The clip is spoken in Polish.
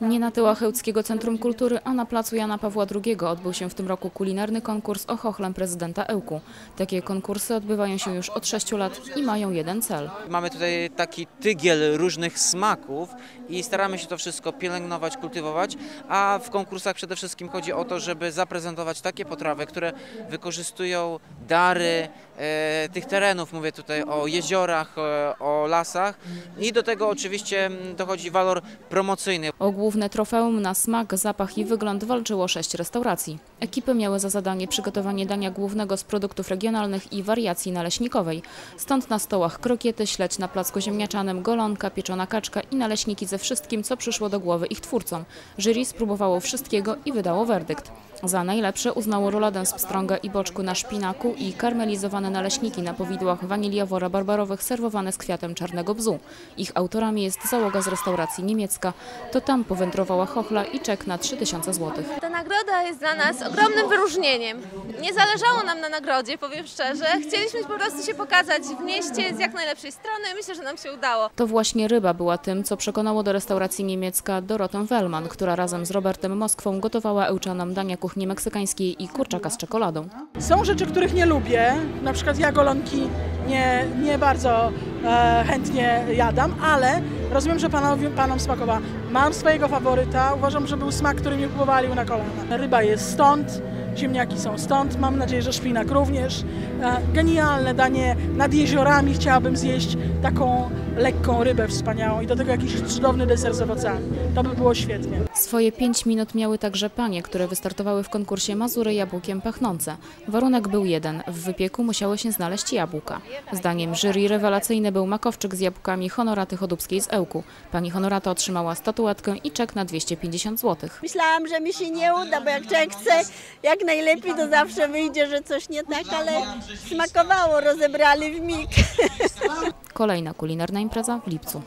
Nie na tyłach Chełckiego Centrum Kultury, a na placu Jana Pawła II odbył się w tym roku kulinarny konkurs o chochlem prezydenta Ełku. Takie konkursy odbywają się już od 6 lat i mają jeden cel. Mamy tutaj taki tygiel różnych smaków i staramy się to wszystko pielęgnować, kultywować, a w konkursach przede wszystkim chodzi o to, żeby zaprezentować takie potrawy, które wykorzystują dary e, tych terenów, mówię tutaj o jeziorach, e, o lasach i do tego oczywiście mm, dochodzi walor promocyjny. O główne trofeum na smak, zapach i wygląd walczyło sześć restauracji. Ekipy miały za zadanie przygotowanie dania głównego z produktów regionalnych i wariacji naleśnikowej. Stąd na stołach krokiety, śledź na placku ziemniaczanym, golonka, pieczona kaczka i naleśniki ze wszystkim, co przyszło do głowy ich twórcom. Jury spróbowało wszystkiego i wydało werdykt. Za najlepsze uznało roladę z pstrąga i boczku na szpinaku i karmelizowane naleśniki na powidłach waniliowo-rabarbarowych serwowane z kwiatem czarnego bzu. Ich autorami jest załoga z restauracji niemiecka. To tam powędrowała chochla i czek na 3000 zł. Ta nagroda jest dla nas ogromnym wyróżnieniem. Nie zależało nam na nagrodzie, powiem szczerze. Chcieliśmy po prostu się pokazać w mieście z jak najlepszej strony. Myślę, że nam się udało. To właśnie ryba była tym, co przekonało do restauracji niemiecka Dorotę Wellman, która razem z Robertem Moskwą gotowała Ełczanom dania kuchni meksykańskiej i kurczaka z czekoladą. Są rzeczy, których nie lubię, na przykład ja golonki nie, nie bardzo e, chętnie jadam, ale rozumiem, że panowie, panom smakowała. Mam swojego faworyta, uważam, że był smak, który mnie powalił na kolana. Ryba jest stąd, ziemniaki są stąd, mam nadzieję, że szpinak również. E, genialne danie, nad jeziorami chciałabym zjeść taką lekką rybę wspaniałą i do tego jakiś cudowny deser z owocami. To by było świetnie. Swoje 5 minut miały także panie, które wystartowały w konkursie Mazury jabłkiem pachnące. Warunek był jeden. W wypieku musiały się znaleźć jabłka. Zdaniem jury rewelacyjny był makowczyk z jabłkami Honoraty Chodubskiej z Ełku. Pani Honorata otrzymała statuetkę i czek na 250 zł. Myślałam, że mi się nie uda, bo jak człowiek chce jak najlepiej, to zawsze wyjdzie, że coś nie tak, ale smakowało, rozebrali w mig. Kolejna kulinarna impreza w lipcu.